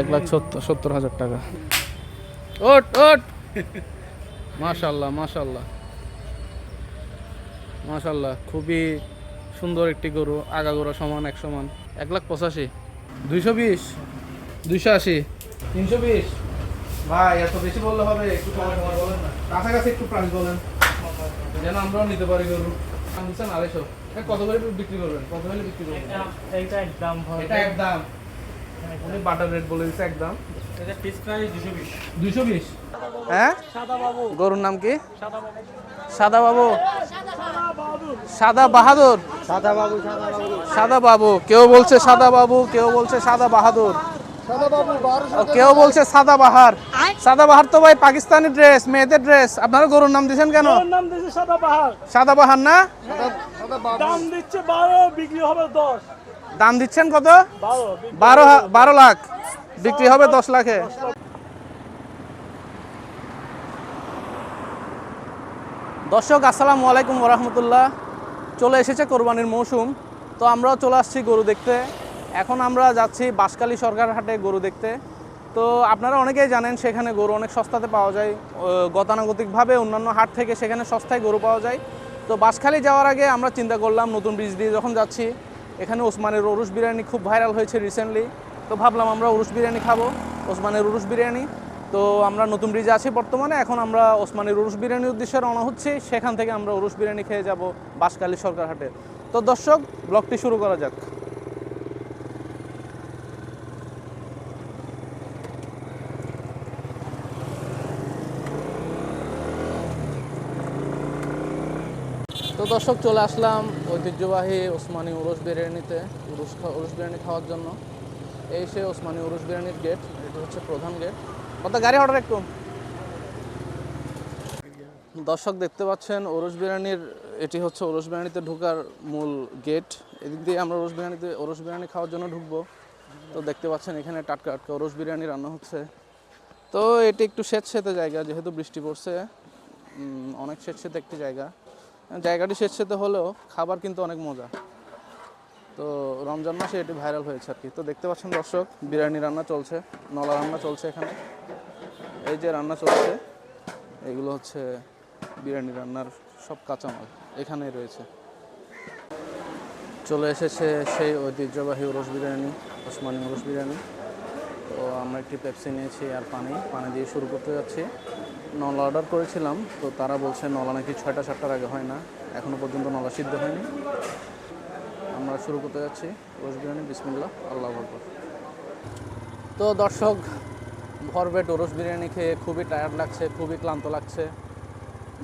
এক লাখ সত্তর হাজার টাকা। ওট ওট। মাশাল্লাহ মাশাল্লাহ। মাশাল্লাহ খুবই সুন্দর একটি গরু আগাগোড়া সমান এক সমান। এক লাখ পঁচাশি। দুইশো বিশ দুইশো আশি। তিনশো বিশ। ভাই এত বেশি বললে হবে একটু কমে কমে বলেন না। কাছাকাছি একটু প্রাইস বলেন। যেন আমরাও নিতে পারি গরু। আড়াইশো। এটা কত করে বিক্রি করবেন? কত হলে বিক্রি করবেন? এইটা একদম এটা একদম। উনি বাটার রেট বলে দিচ্ছে একদম। দুশো বিশ। হ্যাঁ? সাদা বাবু। গরুর নাম কি? সাদা বাবু। সাদা বাবু? সাদা বাহাদুর? সাদা বাবু সাদা বাবু। সাদা বাবু। কেউ বলছে সাদা বাবু কেউ বলছে সাদা বাহাদুর। সাদা বাবু কেউ বলছে সাদা বাহার। সাদা বাহার তো ভাই পাকিস্তানি ড্রেস মেয়েদের ড্রেস আপনারা গরুর নাম দিয়েছেন কেন? নাম দিয়েছে সাদা পাহাড় সাদা বাহার না? দাম দিচ্ছে বারো বিক্রি হবে দশ। দাম দিচ্ছেন কত? বারো বারো লাখ। বিক্রি হবে দশ লাখে। দর্শক, আসসালামু আলাইকুম রহমতুল্লাহ চলে এসেছে কোরবানির মৌসুম। তো আমরাও চলে আসছি গরু দেখতে। এখন আমরা যাচ্ছি বাঁশখালী সরকার হাটে গরু দেখতে। তো আপনারা অনেকেই জানেন, সেখানে গরু অনেক সস্তাতে পাওয়া যায়। গতানুগতিকভাবে অন্যান্য হাট থেকে সেখানে সস্তায় গরু পাওয়া যায়। তো বাঁশখালী যাওয়ার আগে আমরা চিন্তা করলাম, নতুন ব্রিজ দিয়ে যখন যাচ্ছি এখানে ওসমানের উরুশ বিরিয়ানি খুব ভাইরাল হয়েছে রিসেন্টলি তো ভাবলাম আমরা উরুশ বিরিয়ানি খাব, ওসমানের উরুশ বিরিয়ানি। তো আমরা নতুন ব্রিজে আছি বর্তমানে, এখন আমরা ওসমানের উরুশ বিরিয়ানির উদ্দেশ্যে রওনা হচ্ছি। সেখান থেকে আমরা উরুশ বিরিয়ানি খেয়ে যাব বাসকালী সরকারহাটে। তো দর্শক, ব্লগটি শুরু করা যাক। দর্শক, চলে আসলাম ঐতিহ্যবাহী ওসমানী উরস বিরিয়ানিতে উরুস উরুস বিরিয়ানি খাওয়ার জন্য। এই সে ওসমানী উরুস বিরিয়ানির গেট এটা হচ্ছে প্রধান গেট কত গাড়ি অর্ডার একটু। দর্শক, দেখতে পাচ্ছেন, ওরস বিরিয়ানির, এটি হচ্ছে ওরস বিরিয়ানিতে ঢোকার মূল গেট এদিক দিয়ে আমরা ওরস বিরিয়ানিতে, ওরস বিরিয়ানি খাওয়ার জন্য ঢুকবো। তো দেখতে পাচ্ছেন, এখানে টাটকা টাটকা ওরস বিরিয়ানি রান্না হচ্ছে। তো এটি একটু স্বেচ্ছেতে জায়গা, যেহেতু বৃষ্টি পড়ছে অনেক স্বেচ্ছেতে একটি জায়গা। জায়গাটি স্বেচ্ছেতে হলেও খাবার কিন্তু অনেক মজা। তো রমজান মাসে এটি ভাইরাল হয়েছে আর কি। তো দেখতে পাচ্ছেন দর্শক, বিরিয়ানি রান্না চলছে, নলা রান্না চলছে এখানে। এই যে রান্না চলছে, এগুলো হচ্ছে বিরিয়ানি রান্নার সব কাঁচামাল এখানেই রয়েছে। চলে এসেছে সেই ঐতিহ্যবাহী ওরস বিরিয়ানি, ওসমানী ওরস বিরিয়ানি। তো আমরা একটি পেপসি নিয়েছি আর পানি পানি দিয়ে শুরু করতে যাচ্ছি। নলা অর্ডার করেছিলাম, তো তারা বলছে নলা নাকি ছয়টা, সাতটার আগে হয় না। এখনও পর্যন্ত নলা সিদ্ধ হয়নি। আমরা শুরু করতে যাচ্ছি। রোজ বিরিয়ানি বিসমিল্লা আল্লাহ আকবর। তো দর্শক ভরপেট ওরস বিরিয়ানি খেয়ে খুবই টায়ার্ড লাগছে, খুবই ক্লান্ত লাগছে।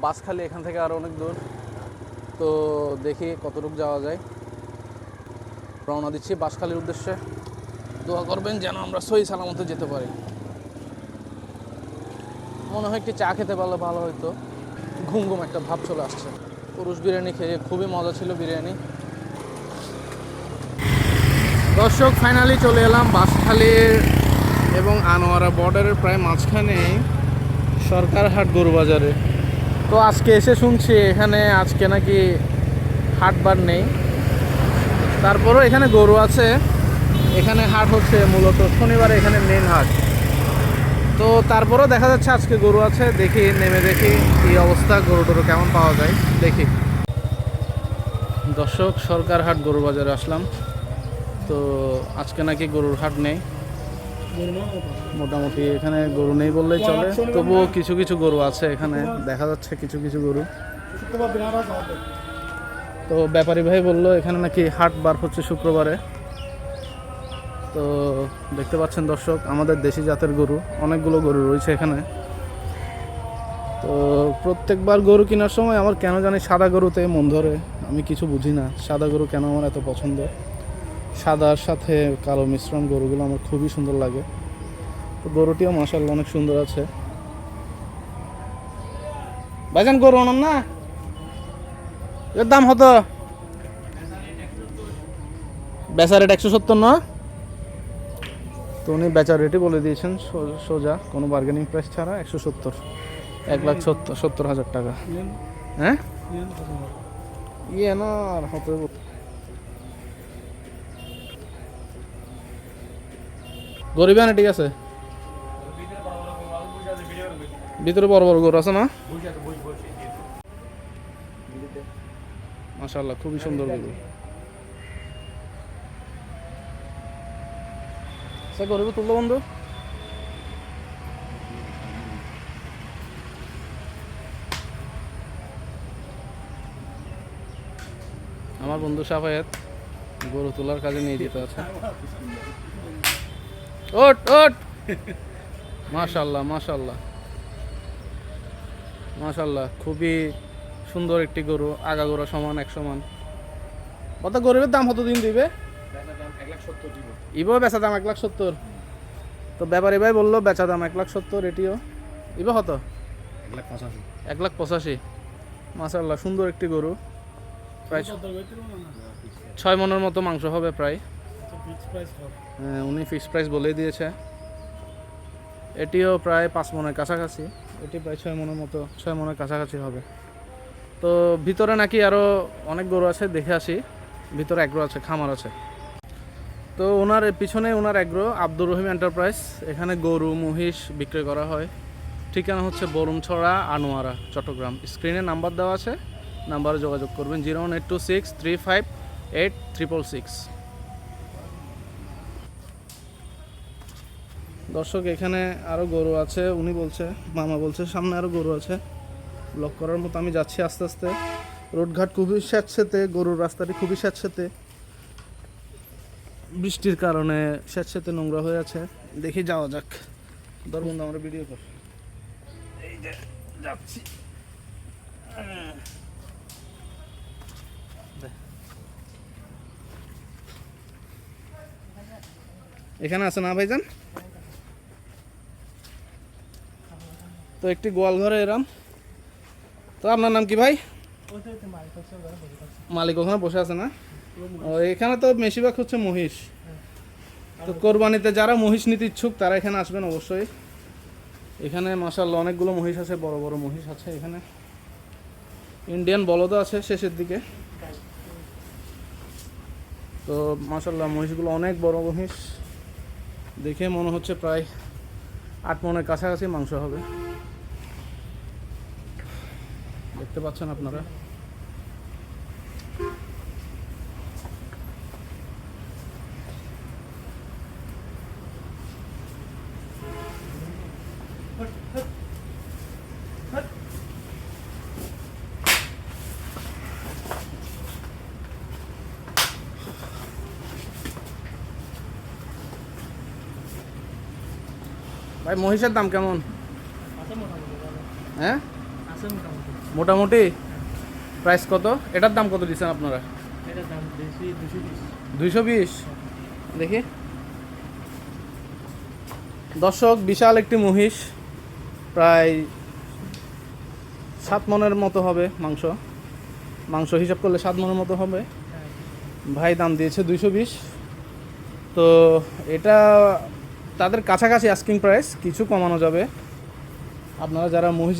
বাস খালি এখান থেকে আরও অনেক দূর। তো দেখি কতটুকু যাওয়া যায়। রওনা দিচ্ছি বাসখালির উদ্দেশ্যে। দোয়া করবেন যেন আমরা সহি সালামতে যেতে পারি। মনে হয় একটি চা খেতে পারলে ভালো হতো ঘুম ঘুম একটা ভাব চলে আসছে। পুরুষ বিরিয়ানি খেয়ে খুবই মজা ছিল বিরিয়ানি। দর্শক ফাইনালি চলে এলাম বাঁশখালীর এবং আনোয়ারা বর্ডারের প্রায় মাঝখানে গরু বাজারে তো আজকে এসে শুনছি এখানে আজকে নাকি হাটবার নেই। তারপরও এখানে গরু আছে। এখানে হাট হচ্ছে মূলত শনিবারে এখানে মেন হাট। তো তারপরেও দেখা যাচ্ছে আজকে গরু আছে, দেখি, নেমে দেখি এই অবস্থা, গরু টরু কেমন পাওয়া যায়, দেখি। দর্শক সরকার হাট গরু বাজারে আসলাম। তো আজকে নাকি গরুর হাট নেই। মোটামুটি এখানে গরু নেই বললেই চলে। তবুও কিছু কিছু গরু আছে এখানে, দেখা যাচ্ছে কিছু কিছু গরু। তো ব্যাপারী ভাই বলল, এখানে নাকি হাট বার হচ্ছে শুক্রবারে। তো দেখতে পাচ্ছেন দর্শক, আমাদের দেশি জাতের গরু, অনেকগুলো গরু রয়েছে এখানে। তো প্রত্যেকবার গরু কেনার সময় আমার কেন জানি সাদা গরুতে মন ধরে, আমি কিছু বুঝি না। সাদা গরু কেন আমার এত পছন্দ? সাদার সাথে কালো মিশ্রণ গরুগুলো আমার খুবই সুন্দর লাগে। তো গরুটিও মাসাল্লাহ অনেক সুন্দর আছে। ভাইজান, গরু আনান না? এর দাম হতো বেচা রেট একশো সত্তর না? তো উনি বেচার রেটই বলে দিয়েছেন সোজা কোনো বার্গেনিং প্রাইস ছাড়া একশো সত্তর। এক লাখ সত্তর সত্তর হাজার টাকা। হ্যাঁ? ইয়ে না আর হতে গরিব না ঠিক আছে? ভিতরে বড় বড় গরু আছে না? মাশাল্লাহ খুবই সুন্দর গরু। স্যার গরিব তুললো বন্ধু? আমার বন্ধু সাফায়েত গরু তোলার কাজে নিয়ে যেতে আছে। ওট ওট মাশাল্লাহ মাশাল্লাহ। মাশাল্লাহ, খুবই সুন্দর একটি গরু আগা গরু সমান এক সমান। কত গরুর দাম কত দিন দিবে? ইবো বেচা দাম এক লাখ সত্তর। তো ব্যাপারী ভাই বলল বেচা দাম এক লাখ সত্তর এটিও। ইবো কত? এক লাখ পঁচাশি। মাশাল্লাহ সুন্দর একটি গরু। প্রায় ছয় মনের মতো মাংস হবে প্রায়। হ্যাঁ, উনি ফিক্স প্রাইস বলেই দিয়েছে। এটিও প্রায় পাঁচ মনের কাছাকাছি। এটি প্রায় ছয় মনের মতো ছয় মনের কাছাকাছি হবে। তো ভিতরে নাকি আরও অনেক গরু আছে দেখে আসি। ভিতরে এগ্রো আছে খামার আছে। তো ওনার পিছনে ওনার এগ্রো আব্দুর রহিম এন্টারপ্রাইজ এখানে গরু, মহিষ বিক্রি করা হয়। ঠিকানা হচ্ছে বরুমছড়া আনোয়ারা, চট্টগ্রাম। স্ক্রিনে নাম্বার দেওয়া আছে নাম্বারে যোগাযোগ করবেন, zero one eight two six three five eight triple six. দর্শক, এখানে আরও গরু আছে, উনি বলছে, মামা বলছে, সামনে আরও গরু আছে। ব্লক করার মতো আমি যাচ্ছি আস্তে আস্তে। রোডঘাট খুবই স্যাঁতসেতে গরুর রাস্তাটি খুবই স্যাঁতসেতে বৃষ্টির কারণে স্যাঁতসেতে নোংরা হয়ে আছে। দেখি যাওয়া যাক। ধর্মন আমরা ভিডিও কর। এই যে যাচ্ছি। এখানে আছে না ভাইজান? তো একটি গোয়াল ঘরে এরাম। তো আপনার নাম কি ভাই? মালিক ওখানে বসে আছে না? এখানে তো বেশিরভাগ হচ্ছে মহিষ। তো কোরবানিতে যারা মহিষ নিতে ইচ্ছুক, তারা এখানে আসবেন অবশ্যই। এখানে মাসাল্লাহ অনেকগুলো মহিষ আছে, বড় বড় মহিষ আছে এখানে। ইন্ডিয়ান বলদও আছে শেষের দিকে। তো মাসাল্লাহ মহিষগুলো অনেক বড় মহিষ। দেখে মনে হচ্ছে প্রায় আট মনের কাছাকাছি মাংস হবে। দেখতে পাচ্ছেন আপনারা? ভাই মহিষের দাম কেমন? হ্যাঁ? মোটামুটি। প্রাইস কত? এটার দাম কত দিচ্ছেন আপনারা? দুইশো বিশ দেখি। দর্শক বিশাল একটি মহিষ। প্রায় সাত মনের মতো হবে মাংস। মাংস হিসাব করলে সাত মনের মতো হবে। ভাই দাম দিয়েছে দুইশো বিশ। তো এটা তাদের কাছাকাছি আস্কিং প্রাইস কিছু কমানো যাবে। আপনারা যারা মহিষ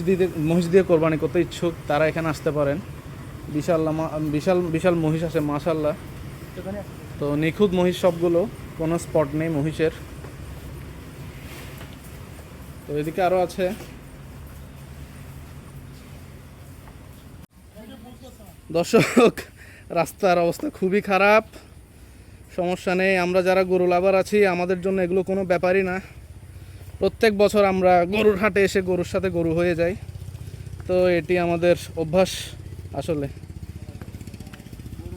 মহিষ দিয়ে কোরবানি করতে ইচ্ছুক, তারা এখানে আসতে পারেন। বিশাল বিশাল বিশাল মহিষ আছে মাশাল্লাহ তো নিখুঁত মহিষ সবগুলো, কোনো স্পট নেই মহিষের। তো এদিকে আরও আছে। দর্শক, রাস্তার অবস্থা খুবই খারাপ। সমস্যা নেই, আমরা যারা গরু লাভার আছি, আমাদের জন্য এগুলো কোনো ব্যাপারই না। প্রত্যেক বছর আমরা গরুর হাটে এসে গরুর সাথে গরু হয়ে যাই। তো এটি আমাদের অভ্যাস আসলে।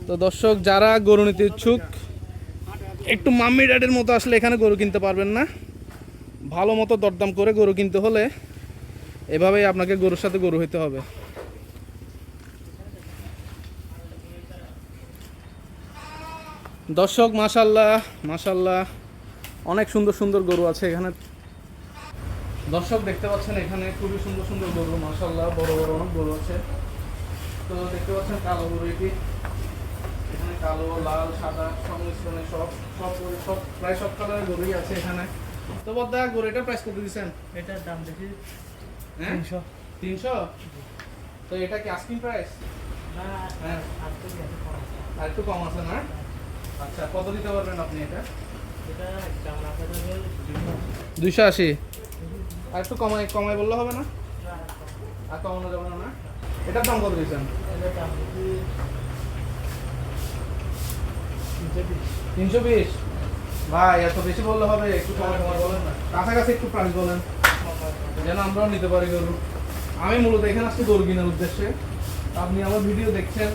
তো দর্শক, যারা গরু নিতে ইচ্ছুক, একটু মাম্মি ড্যাডের মতো আসলে এখানে গরু কিনতে পারবেন না। ভালো মতো দরদাম করে গরু কিনতে হলে এভাবেই আপনাকে গরুর সাথে গরু হইতে হবে। দর্শক মাশাল্লাহ মাশাল্লাহ অনেক সুন্দর সুন্দর গরু আছে এখানে। দর্শক দেখতে পাচ্ছেন এখানে খুবই সুন্দর সুন্দর গরু মাশাল্লাহ বড় বড় অনেক গরু আছে। তো দেখতে পাচ্ছেন কালো গরু এটি। এখানে কালো লাল সাদা সংমিশ্রণে সব সব সব প্রায় সব কালারের গরুই আছে এখানে। তো বদ্দা গরু এটা প্রাইস কত দিচ্ছেন এটার দাম দেখি। হ্যাঁ? তিনশো। তিনশো? তো এটা কি আস্কিং প্রাইস না হ্যাঁ। আর একটু কম আছে না? আচ্ছা কত দিতে পারবেন আপনি এটা? দুইশো আশি। আর একটু কমাই কমাই বললে হবে না? আর কমানো যাবে না না? এটার দাম কত দিয়েছেন? তিনশো বিশ। ভাই এত বেশি বললে হবে একটু কমাই কমাই বলেন না। কাছাকাছি একটু প্রাইস বলেন। যেন আমরাও নিতে পারি গরু। আমি মূলত এখানে আসছি গরু কেনার উদ্দেশ্যে। আপনি আমার ভিডিও দেখছেন।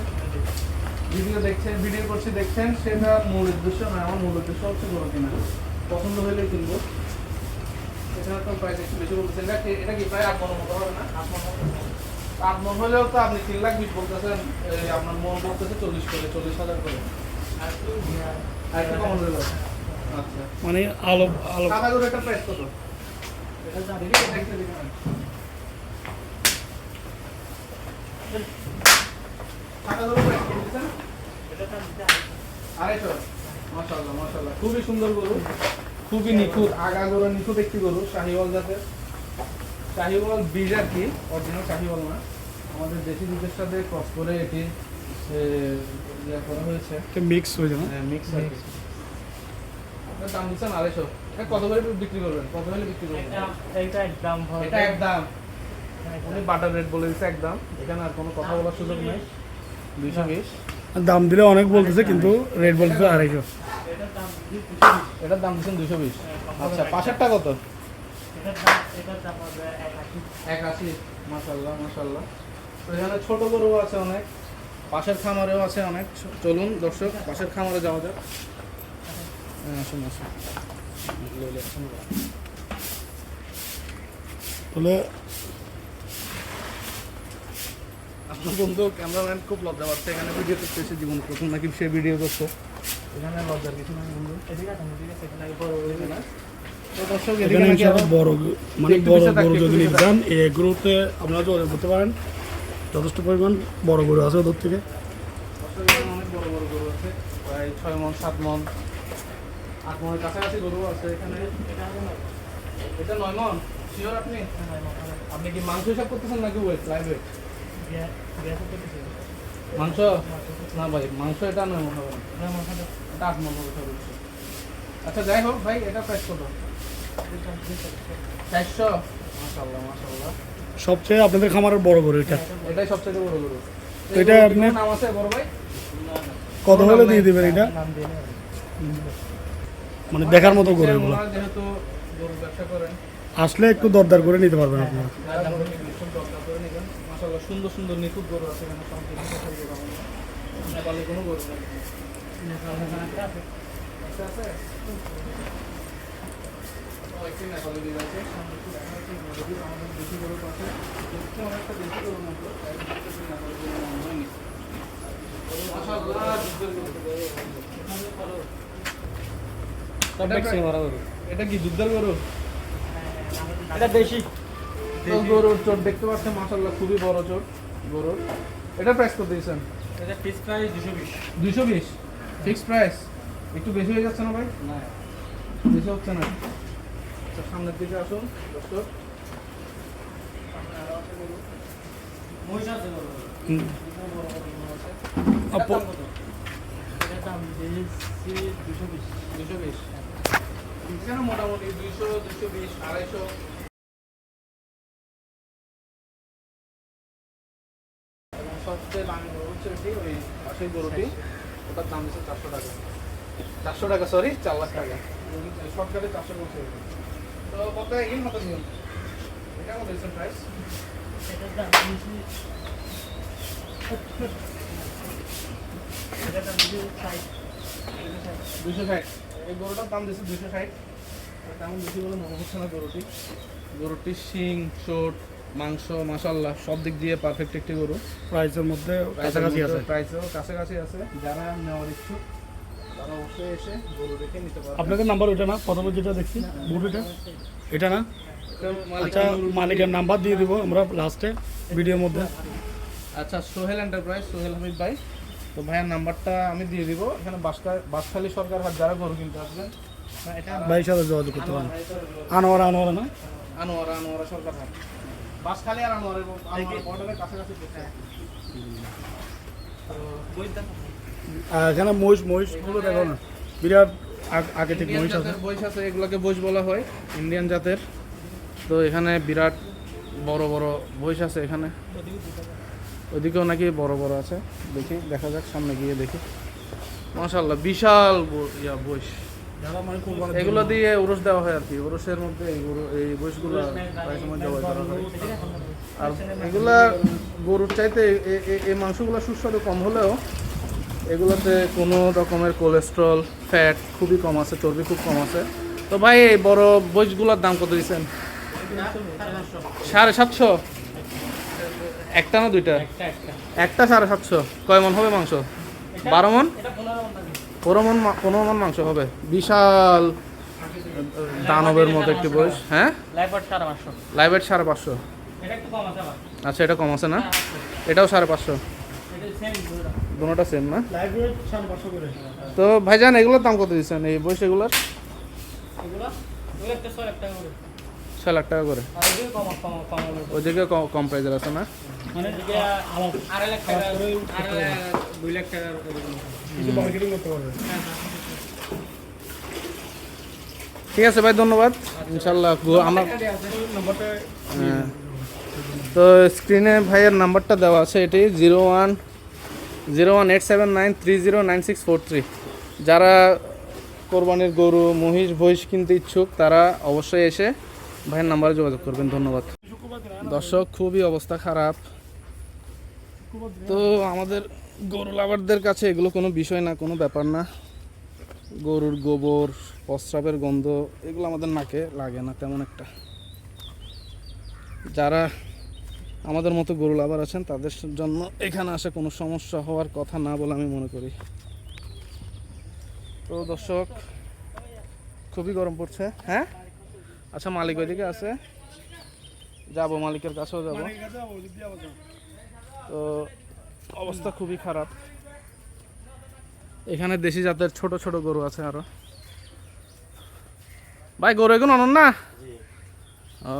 ভিডিও দেখছেন ভিডিও করছি দেখছেন সেটা মূল উদ্দেশ্য নয় আমার মূল উদ্দেশ্য হচ্ছে গরু কেনা। পছন্দ হলেই কিনবো। এখানে তো প্রাইস একটু বেশি বলতেছেন এটা কি- এটা কি প্রায় আট মনের মতো হবে না? আট মন আট মন হলেও তো আপনি তিন লাখ বিশ বলতেছেন আপনার মন বলতেছে চল্লিশ করে চল্লিশ হাজার করে। আর একটু কমন হলো। আচ্ছা। মানে আলো আলো সাদা গরু একটা প্রাইস কত? এটা দেখি এটা একটু দেখে নেন। সাদা গরু প্রাইস কত দিচ্ছেন আড়াইশো মাশাআল্লাহ মাশাআল্লাহ খুবই সুন্দর গরু খুবই নিখুঁত আগা গরু নিখুঁত একটি গরু শাহিওয়াল জাতের। শাহিওয়াল বীজ আর কি অরিজিনাল শাহিওয়াল না। আমাদের দেশি দুধের সাথে ক্রস করে এটি ইয়ে করা হয়েছে। মিক্স হয়ে যাবে। মিক্স আর আপনার দাম দিচ্ছেন আড়াইশো। এটা কত করে বিক্রি করবেন? কত বিক্রি করবেন? এটা একদম উনি বাটার রেট বলে দিচ্ছে একদম। এখানে আর কোনো কথা বলার সুযোগ নেই। দাম দিলে অনেক বলতেছে কিন্তু রেট বলতেছে আড়াইশো। এটার দাম দিচ্ছেন দুইশো বিশ। আচ্ছা পাশেরটা কত? এক আশি মাসাল্লাহ মাসাল্লাহ এখানে ছোট গরু আছে অনেক পাশের খামারেও আছে অনেক। চলুন দর্শক পাশের খামারে যাওয়া যাক। হ্যাঁ, আসুন আসুন। তাহলে আপনার বন্ধু ক্যামেরাম্যান খুব লজ্জা পাচ্ছে। এখানে ভিডিও করতে এসে জীবন প্রথম নাকি সে ভিডিও করছে এখানে লজ্জার কিছু নাই বন্ধু। তো দর্শক এখানে বড় মানে বড় যদি এই আপনারা যোগাযোগ করতে পারেন। যথেষ্ট পরিমাণ বড় গরু আছে ওদের থেকে। অনেক বড় বড় গরু আছে। প্রায় ছয় মন সাত মন আট মনের কাছাকাছি গরু আছে এখানে। এটা নয় মন? শিওর আপনি? আপনি কি মাংস হিসাব করতেছেন নাকি ওয়েট লাইভ ওয়েট মাংস? না ভাই মাংস এটা নয় মন হবে না। এটা আট মন হবে আচ্ছা যাই হোক ভাই এটা প্রাইস কত? চারশো? সবচেয়ে আপনাদের খামারের বড় গরু এটা। এটাই সবচেয়ে বড় গরু। এটা আপনি- নাম আছে বড় ভাই? কত হলে দিয়ে দিবেন এটা? মানে দেখার মতো গরু এগুলো। আসলে একটু দরদার করে নিতে পারবেন আপনারা। মাশাআল্লাহ সুন্দর সুন্দর নিখুঁত গরু আছে এখানে সব কিছু গরু আমাদের। নেপালি কোনো গরু নেই। আছে? একটি নেপালি আমাদের দেশি গরুর পাশে। দেখতে অনেকটা দেশি গরুর মতো, নেপালি গরুর হয়নি। এটা- এটা কি দুধের গরু? এটা বেশি তো গরুর চোট দেখতে পাচ্ছেন মাশাল্লাহ খুবই বড় চোট গরুর। এটা প্রাইস কত দিয়েছেন? এটা পিস প্রাইস দুশো বিশ। দুইশো বিশ? ফিক্সড প্রাইস একটু বেশি হয়ে যাচ্ছে না ভাই? না। বেশি হচ্ছে না। আচ্ছা, সামনের দিকে আসুন এখানে মোটামুটি দুইশো দুইশো বিশ আড়াইশো। দামি ওই পাশের গরুটি ওটার দাম হচ্ছে চারশো টাকা। চারশো টাকা সরি চার লাখ টাকা। শর্টকাটে চারশো বলছে। তো কত এগিয়ে কত নিয়ম। এটা দিচ্ছেন প্রাইস দুশো ষাট। এই গরুটার দাম দিচ্ছে দুশো ষাট। তেমন বেশি বলে মনে হচ্ছে না গরুটি। গরুটির শিং চোট মাংস মাসাল্লাহ সব দিক দিয়ে পারফেক্ট একটি গরু। প্রাইসের মধ্যে কাছাকাছি আছে। প্রাইসও কাছাকাছি আছে। যারা নেওয়ার ইচ্ছুক তারা অবশ্যই এসে গরু দেখে নিতে পারবে আপনাদের নাম্বার ওইটা না? প্রথমে যেটা দেখছি বুটুটা এটা না? আচ্ছা মালিকের নাম্বার দিয়ে দিব আমরা লাস্টে ভিডিওর মধ্যে। আচ্ছা সোহেল এন্টারপ্রাইজ সোহেল হামিদ ভাই। তো ভাইয়ের নাম্বারটা আমি দিয়ে দিব। এখানে বাসকা বাসখালী সরকার হাট যারা গরু কিনতে আসবেন ভাইয়ের সাথে যোগাযোগ করতে পারেন। আনোয়ারা আনোয়ারা না? আনোয়ারা আনোয়ারা সরকার হাট। বাসখালী আর বর্ডারের কাছাকাছি এখানে মহিষ মহিষগুলো দেখো না। বিরাট আগ- থেকে মহিষ আছে। বইস আছে এগুলোকে বইস বলা হয় ইন্ডিয়ান জাতের। তো এখানে বিরাট বড় বড় বইস আছে এখানে। ওইদিকেও নাকি বড় বড় আছে। দেখি দেখা যাক সামনে গিয়ে দেখি। মাশাল্লাহ বিশাল ইয়া বইস এগুলো দিয়ে উরস দেওয়া হয় আর কি। উরসের মধ্যে এই গরু বইসগুলো প্রায় সময় জবাই করা হয়। আর এগুলা গরুর চাইতে এই মাংসগুলো সুস্বাদু কম হলেও এগুলোতে কোনো রকমের কোলেস্ট্রল ফ্যাট খুবই কম আছে চর্বি খুব কম আছে। তো ভাই এই বড় বইসগুলোর দাম কত দিয়েছেন? সাড়ে সাতশো? একটা না দুইটা? একটা সাড়ে সাতশো। কয় মন হবে মাংস? বারো মন? পনেরো মন মা- পনেরো মন মাংস হবে। বিশাল দানবের মতো একটি বয়স। হ্যাঁ? লাইফার সাড়ে পাঁচশো। লাইভেট সাড়ে পাঁচশো। এটা একটু কম আছে আবার। আচ্ছা এটা কম আছে না? এটাও সাড়ে পাঁচশো। দুটোটা সেম না? তো ভাইজান এগুলোর দাম কত দিচ্ছেন? এই বয়স এগুলোর? ছয় লাখ টাকা করে। এগুলো কম প্রাইজের আছে না? ঠিক আছে ভাই, ধন্যবাদ। ইনশাল্লাহ আমার হ্যাঁ। তো স্ক্রিনে ভাইয়ের নাম্বারটা দেওয়া আছে, এটি zero one zero one eight seven nine three zero nine six four three. যারা কোরবানির গরু, মহিষ ভহিষ কিনতে ইচ্ছুক, তারা অবশ্যই এসে ভাইয়ের নাম্বারে যোগাযোগ করবেন, ধন্যবাদ। দর্শক, খুবই অবস্থা খারাপ। তো আমাদের গরু লাভারদের কাছে এগুলো কোনো বিষয় না, কোনো ব্যাপার না। গরুর গোবর, প্রস্রাবের গন্ধ, এগুলো আমাদের নাকে লাগে না তেমন একটা। যারা আমাদের মতো গরু লাভার আছেন, তাদের জন্য এখানে আসে কোনো সমস্যা হওয়ার কথা না বলে আমি মনে করি। তো দর্শক, খুবই গরম পড়ছে। হ্যাঁ? আচ্ছা মালিক ওইদিকে আছে। যাব মালিকের কাছেও যাব। তো অবস্থা খুবই খারাপ। এখানে দেশি জাতের ছোট ছোট গরু আছে আরও। ভাই গরু এখন অনন না? ও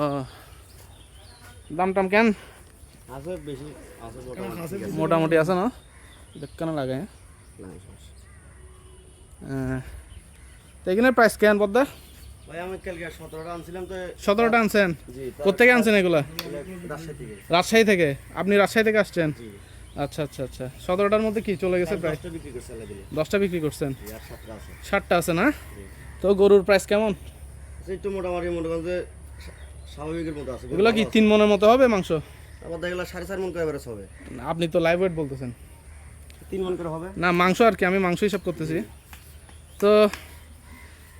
দাম টাম কেন? আছে মোটামুটি। আছে। না? কেন লাগে হ্যাঁ। এখানে প্রাইস কেন পদ্মা সতেরোটা আনছেন? কোথেকে আনছেন এগুলা? রাজশাহী থেকে। আপনি রাজশাহী থেকে আসছেন? আচ্ছা আচ্ছা আচ্ছা। সতেরোটার মধ্যে কি চলে গেছে প্রায়? দশটা বিক্রি করছেন? সাতটা আছে। ষাটটা আছে না? তো গরুর প্রাইস কেমন? একটু মোটামুটি স্বাভাবিকের মতো আছে। এগুলো কি তিন মনের মতো হবে মাংস? আবার সাড়ে চার মন করে হবে। আপনি তো লাইভ ওয়েট বলতেছেন। তিন মন করে হবে। না মাংস আর কি আমি মাংস হিসাব করতেছি। তো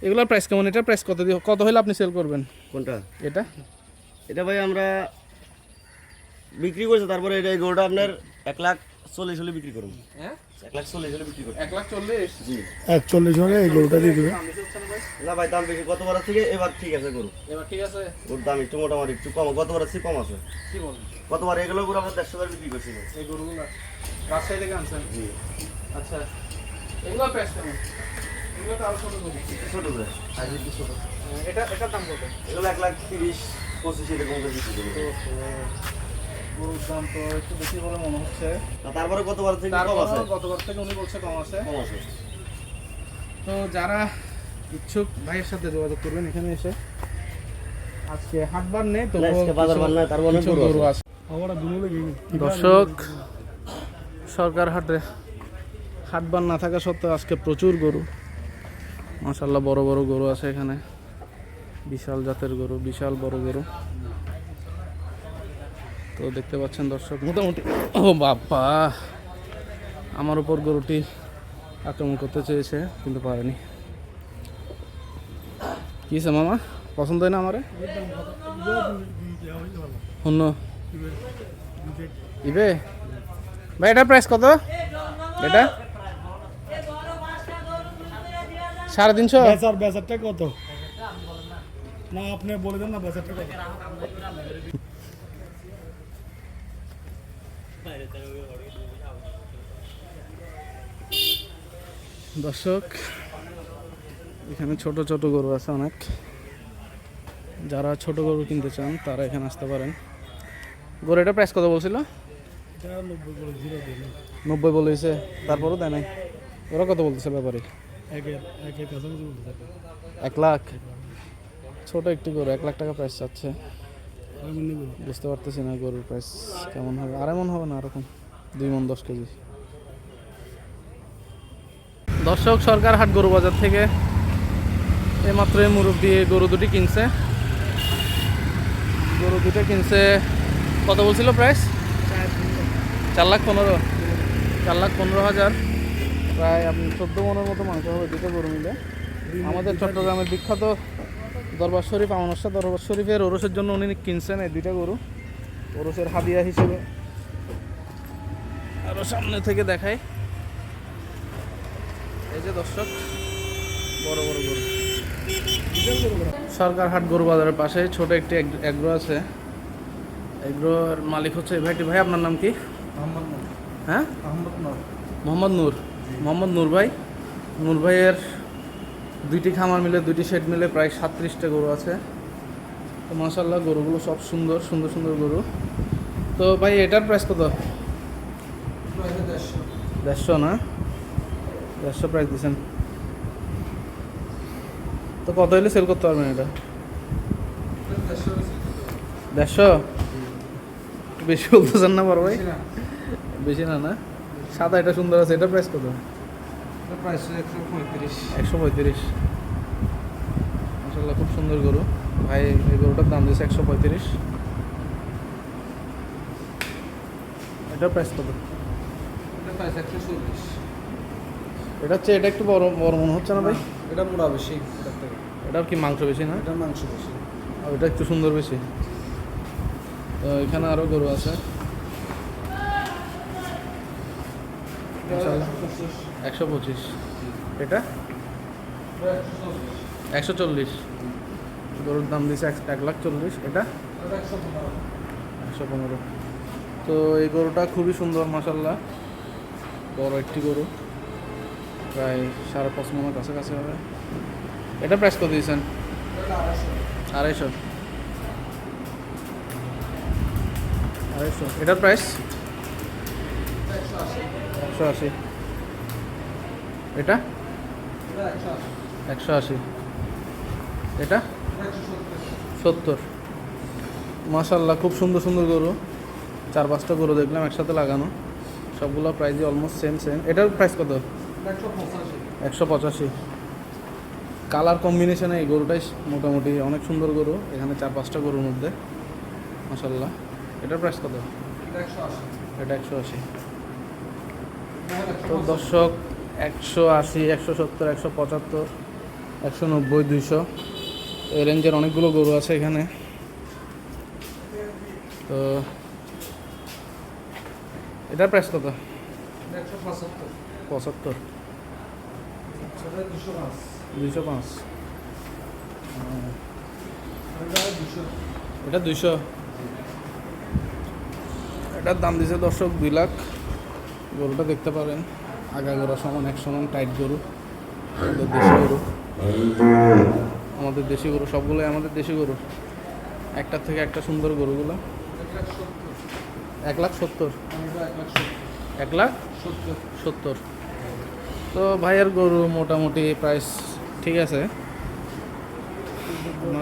এগুলোর প্রাইস কেমন? এটা প্রাইস কত দিয়ে কত হলে আপনি সেল করবেন? কোনটা? এটা? এটা ভাই আমরা বিক্রি করছি তারপরে এটা এই গরুটা আপনার এক লাখ চল্লিশ হলে বিক্রি করুন। হ্যাঁ? এক লাখ চল্লিশ হলে বিক্রি করুন। এক লাখ চল্লিশ? জি। একচল্লিশ হলে এই গরুটা দিয়ে দেবে না ভাই দাম বেশি। গতবার থেকে এবার ঠিক আছে গরু। এবার ঠিক আছে? ওর দাম একটু মোটামুটি একটু কম। গতবার থেকে কম আছে। কি বলেন? গতবার এগুলো গরু আমরা দেড়শো করে বিক্রি এই গরুগুলো রাজশাহী থেকে আনছেন? জি। আচ্ছা। এগুলো প্রাইস কেমন? ছোট ছোট হ্যাঁ, এটা এটার দাম কত? এগুলো এক লাখ তিরিশ পঁচিশ এরকম গরুর দাম তো একটু বেশি বলে মনে হচ্ছে। তারপরে গতবার থেকে কম আছে? গতবার থেকে উনি বলছে কম আছে। কম আছে। তো যারা ইচ্ছুক ভাইয়ের সাথে যোগাযোগ করবেন এখানে এসে। আজকে হাটবার নেই তো গরু আছে। দর্শক সরকার হাটে হাটবার না থাকা সত্ত্বেও আজকে প্রচুর গরু। মাশাল্লাহ বড় বড় গরু আছে এখানে। বিশাল জাতের গরু বিশাল বড় গরু। তো দেখতে পাচ্ছেন দর্শক মোটামুটি ও বাবা! আমার উপর গরুটি আক্রমণ করতে চেয়েছে কিন্তু পারেনি। কি মামা? পছন্দ হয় না আমারে? শূন্য ইবে। ভাই এটার প্রাইস কত? এটা? সাড়ে তিনশো? বেচার বেচারটা কত? না আপনি বলে দেন না বেচারটা কত। দর্শক এখানে ছোট ছোট গরু আছে অনেক। যারা ছোট গরু কিনতে চান তারা এখানে আসতে পারেন। গরু এটা প্রাইস কত বলছিল? নব্বই বলেছে। তারপরও দেয় নাই। ওরা কত বলতেছে ব্যাপারে? এক লাখ? ছোট একটি গরু এক লাখ টাকা প্রাইস চাচ্ছে। বুঝতে পারতেছি না গরুর প্রাইস কেমন হবে। আর এমন হবে না এরকম দুই মন দশ কেজি। দর্শক সরকার হাট গরু বাজার থেকে এইমাত্র এই মুরব্বী গরু দুটি কিনছে। গরু দুটো কিনছে কত বলছিল প্রাইস চার লাখ পনেরো। চার লাখ পনেরো হাজার। প্রায় আপনি চোদ্দ মনের মতো মাংস হবে দুটো গরু মিলে। আমাদের চট্টগ্রামের বিখ্যাত দরবার শরীফ আমানসা দরবার শরীফের ওরসের জন্য উনি কিনছেন এই দুইটা গরু। ওরসের হাদিয়া হিসেবে। আরও সামনে থেকে দেখাই। এই যে দর্শক বড় বড় গরু। সরকার হাট গরু বাজারের পাশে ছোট একটি এগ- এগ্রো আছে। এগ্রোর মালিক হচ্ছে ভাইটি। ভাই আপনার নাম কি? হ্যাঁ? মোহাম্মদ নূর। মোহাম্মদ নূর। ভাই। নূর ভাইয়ের দুইটি খামার মিলে দুইটি শেড মিলে প্রায় সাতত্রিশটা গরু আছে। তো মাসাল্লাহ গরুগুলো সব সুন্দর সুন্দর সুন্দর গরু। তো ভাই এটার প্রাইস কত? দেড়শো না? দেড়শো প্রাইস দিচ্ছেন তো কত হলে সেল করতে পারবেন এটা? দেড়শো? বেশি বলতেছেন না বড় ভাই? বেশি না না? সাদা এটা সুন্দর আছে এটা প্রাইস কত? প্রাইস একশো পঁয়ত্রিশ। একশো পঁয়ত্রিশ। মাসাল্লাহ খুব সুন্দর গরু। ভাই এই গরুটার দাম দিয়েছে একশো পঁয়ত্রিশ। এটা প্রাইস কত? এটা প্রাইস একশো চল্লিশ। এটা হচ্ছে এটা একটু বড় বড় মনে হচ্ছে না ভাই? এটা মোড়া বেশি এটার থেকে। এটার কি মাংস বেশি না? এটা মাংস বেশি। আর এটা একটু সুন্দর বেশি। তো এখানে আরও গরু আছে। একশো পঁচিশ। এটা? একশো চল্লিশ। গরুর দাম দিয়েছে এক- এক লাখ চল্লিশ। এটা? একশো পনেরো। তো এই গরুটা খুবই সুন্দর মাসাল্লাহ বড় একটি গরু। প্রায় সাড়ে পাঁচ মনের কাছাকাছি হবে। এটা প্রাইস কত দিয়েছেন? আড়াইশো। আড়াইশো। এটার প্রাইস? একশো আশি। এটা? একশো আশি। এটা? সত্তর। মাশাল্লাহ খুব সুন্দর সুন্দর গরু। চার পাঁচটা গরু দেখলাম একসাথে লাগানো। সবগুলো প্রাইজই অলমোস্ট সেম সেম এটার প্রাইস কত? একশো পঁচাশি। কালার কম্বিনেশনে এই গরুটাই মোটামুটি অনেক সুন্দর গরু। এখানে চার পাঁচটা গরুর মধ্যে। মাশাল্লাহ এটার প্রাইস কত? এটা একশো আশি। তো দর্শক, একশো আশি, একশো সত্তর, একশো পঁচাত্তর, একশো নব্বই, দুইশো। এই রেঞ্জের অনেকগুলো গরু আছে এখানে। তো এটার প্রাইস কত? পঁচাত্তর। দুইশো পাঁচ। এটা দুইশো। এটার দাম দিছে দর্শক দুই লাখ। গরুটা দেখতে পারেন। আগা গরু সমান এক সমান টাইট গরু। আমাদের দেশি গরু। আমাদের দেশি গরু, সবগুলোই আমাদের দেশি গরু। একটার থেকে একটা সুন্দর গরুগুলো। এক লাখ সত্তর। এক লাখ সত্তর। তো ভাইয়ের গরু মোটামুটি প্রাইস ঠিক আছে।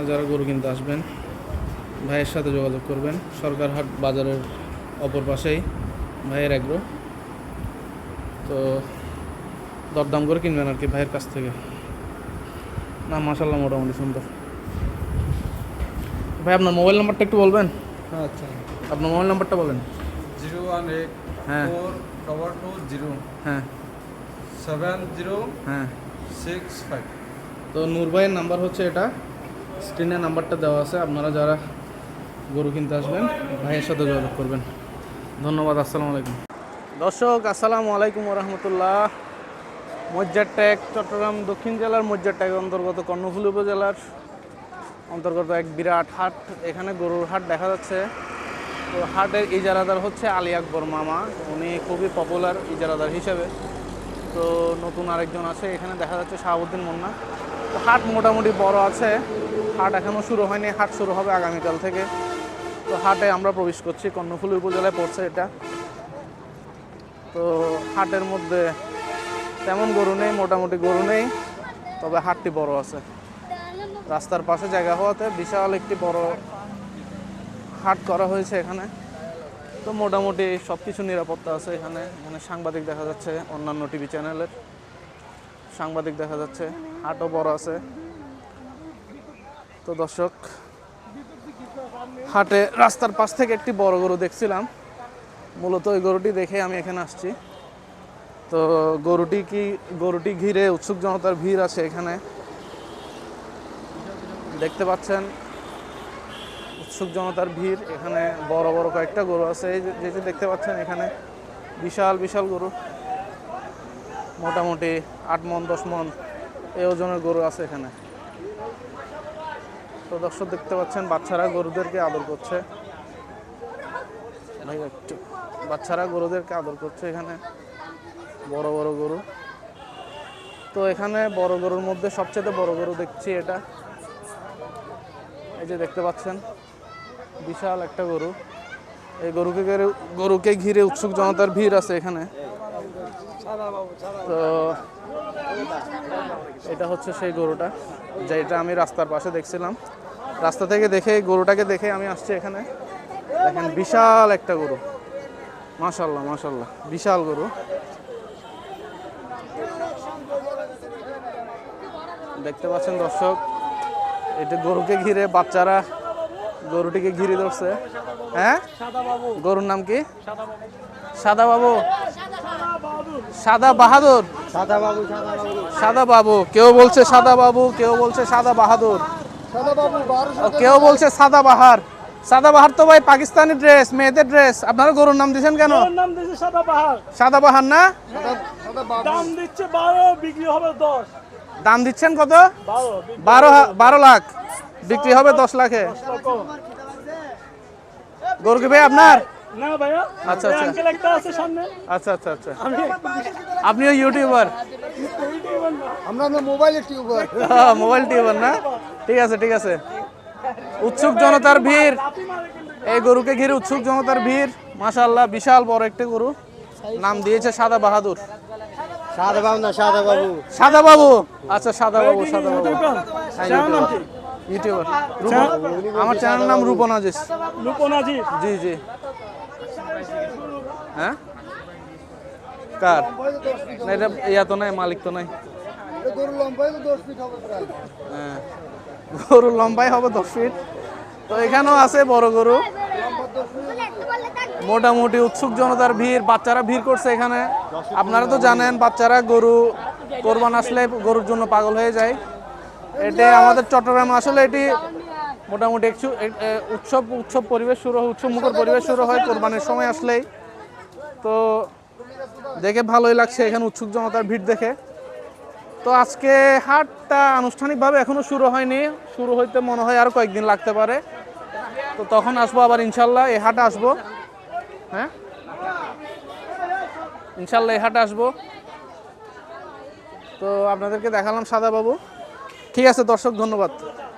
যারা গরু কিনতে আসবেন, ভাইয়ের সাথে যোগাযোগ করবেন। সরকারহাট বাজারের অপর পাশেই ভাইয়ের এগ্রো তো দরদাম করে কিনবেন আর কি ভাইয়ের কাছ থেকে। না মাসাল্লাহ মোটামুটি সুন্দর। ভাই আপনার মোবাইল নাম্বারটা একটু বলবেন? আচ্ছা। আপনার মোবাইল নাম্বারটা বলেন। জিরো ওয়ান এইট হ্যাঁ। Four double two zero. হ্যাঁ। সেভেন জিরো হ্যাঁ। Six five. তো নূর ভাইয়ের নাম্বার হচ্ছে এটা। স্ক্রিনে নাম্বারটা দেওয়া আছে। আপনারা যারা গরু কিনতে আসবেন ভাইয়ের সাথে যোগাযোগ করবেন। ধন্যবাদ আসসালামু আলাইকুম। দর্শক, আসসালামু আলাইকুম রহমতুল্লাহ মজ্জারটেক চট্টগ্রাম দক্ষিণ জেলার মজ্জারটেক অন্তর্গত কর্ণফুল উপজেলার অন্তর্গত এক বিরাট হাট। এখানে গরুর হাট দেখা যাচ্ছে। তো হাটের ইজারাদার হচ্ছে আলী আকবর মামা। উনি খুবই পপুলার ইজারাদার হিসেবে। তো নতুন আরেকজন আছে, এখানে দেখা যাচ্ছে শাহাবুদ্দিন মুন্না। তো হাট মোটামুটি বড় আছে। হাট এখনও শুরু হয়নি, হাট শুরু হবে আগামীকাল থেকে। তো হাটে আমরা প্রবেশ করছি, কর্ণফুলী উপজেলায় পড়ছে এটা। তো হাটের মধ্যে তেমন গরু নেই, মোটামুটি গরু নেই, তবে হাটটি বড় আছে। রাস্তার পাশে জায়গা হওয়াতে বিশাল একটি বড় হাট করা হয়েছে এখানে। তো মোটামুটি সব কিছু নিরাপত্তা আছে এখানে। এখানে সাংবাদিক দেখা যাচ্ছে, অন্যান্য টিভি চ্যানেলের সাংবাদিক দেখা যাচ্ছে, হাটও বড় আছে। তো দর্শক, হাটে রাস্তার পাশ থেকে একটি বড় গরু দেখছিলাম। মূলত ওই গরুটি দেখে আমি এখানে আসছি। তো গরুটি কি, গরুটি ঘিরে উৎসুক জনতার ভিড় আছে এখানে। দেখতে পাচ্ছেন, উৎসুক জনতার ভিড়। এখানে বড় বড় কয়েকটা গরু আছে। এই যে- দেখতে পাচ্ছেন এখানে, বিশাল বিশাল গরু। মোটামুটি আট মন, দশ মন এই ওজনের গরু আছে এখানে। তো দর্শক দেখতে পাচ্ছেন, বাচ্চারা গরুদেরকে আদর করছে। ভাই একটু বাচ্চারা গরুদেরকে আদর করছে এখানে। বড় বড় গরু। তো এখানে বড় গরুর মধ্যে সবচেয়ে বড় গরু দেখছি এটা। এই যে দেখতে পাচ্ছেন, বিশাল একটা গরু। এই গরুকে গরুকে ঘিরে উৎসুক জনতার ভিড় আছে এখানে। তো এটা হচ্ছে সেই গরুটা, যেটা আমি রাস্তার পাশে দেখছিলাম। রাস্তা থেকে দেখে, গরুটাকে দেখে আমি আসছি এখানে। দেখেন, বিশাল একটা গরু। মাশাল্লাহ মাশাল্লাহ বিশাল গরু। দেখতে পাচ্ছেন দর্শক, এটা গরুকে ঘিরে বাচ্চারা গরুটিকে ঘিরে ধরছে। হ্যাঁ? গরুর নাম কি? সাদা বাবু। সাদা বাহাদুর। সাদা বাবু সাদা বাবু, কেউ বলছে সাদা বাবু, কেউ বলছে সাদা বাহাদুর। কেউ বলছে সাদা বাহার। সাদা বাহার তো ভাই পাকিস্তানি ড্রেস মেয়েদের ড্রেস আপনারা গরুর নাম দিয়েছেন কেন? নাম দিয়েছে সাদা পাহাড় সাদা বাহার না? দাম দিচ্ছে বারো বিক্রি হবে দশ। দাম দিচ্ছেন কত? বারো বারো লাখ। বিক্রি হবে দশ লাখে। গরু কি ভাই আপনার? না ভাইয়া। আচ্ছা, আচ্ছা। একটা আছে সামনে। আচ্ছা আচ্ছা আচ্ছা। আপনিও ইউটিউবার আমরা মোবাইল টিউবার। মোবাইল টিউবার না? ঠিক আছে ঠিক আছে। উৎসুক জনতার ভিড়। এই গরুকে ঘিরে উৎসুক জনতার ভিড়। মাশাল্লাহ বিশাল বড় একটি গরু। নাম দিয়েছে সাদা বাহাদুর। সাদা বাবু না সাদা বাবু। সাদা বাবু? আচ্ছা সাদা বাবু সাদা বাবু। হ্যাঁ, ইউটিউবার। আমার চ্যানেল নাম রূপন আজিজ লুপনাজি জি জি। হ্যাঁ? কার? না এটা ইয়া তো নাই মালিক তো নাই। হ্যাঁ। গরুর লম্বাই হবে দশ ফিট তো এখানেও আছে বড় গরু। মোটামুটি উৎসুক জনতার ভিড়, বাচ্চারা ভিড় করছে এখানে। আপনারা তো জানেন, বাচ্চারা গরু কোরবান আসলে গরুর জন্য পাগল হয়ে যায়। এটা আমাদের চট্টগ্রাম আসলে এটি মোটামুটি একটু উৎসব উৎসব পরিবেশ শুরু হয়, উৎসব মুখর পরিবেশ শুরু হয় কোরবানির সময় আসলেই। তো দেখে ভালোই লাগছে এখানে উৎসুক জনতার ভিড় দেখে। তো আজকে হাটটা আনুষ্ঠানিকভাবে এখনও শুরু হয়নি। শুরু হইতে মনে হয় আর কয়েকদিন লাগতে পারে। তো তখন আসব আবার ইনশাল্লাহ এই হাট আসব। হ্যাঁ? ইনশাল্লাহ এই হাটে আসব। তো আপনাদেরকে দেখালাম সাদা বাবু ঠিক আছে দর্শক, ধন্যবাদ।